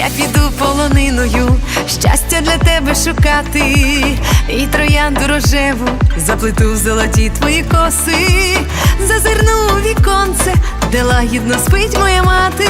я піду полониною, щастя для тебе шукати, і троянду рожеву заплету в золоті твої коси, зазирну віконце, де лагідно спить моя мати.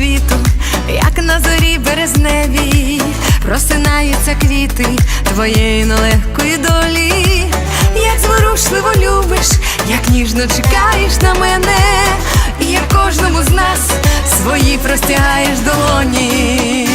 Світу, як на зорі березневій. Просинаються квіти твоєї нелегкої долі, як зворушливо любиш, як ніжно чекаєш на мене, і як кожному з нас свої простягаєш долоні.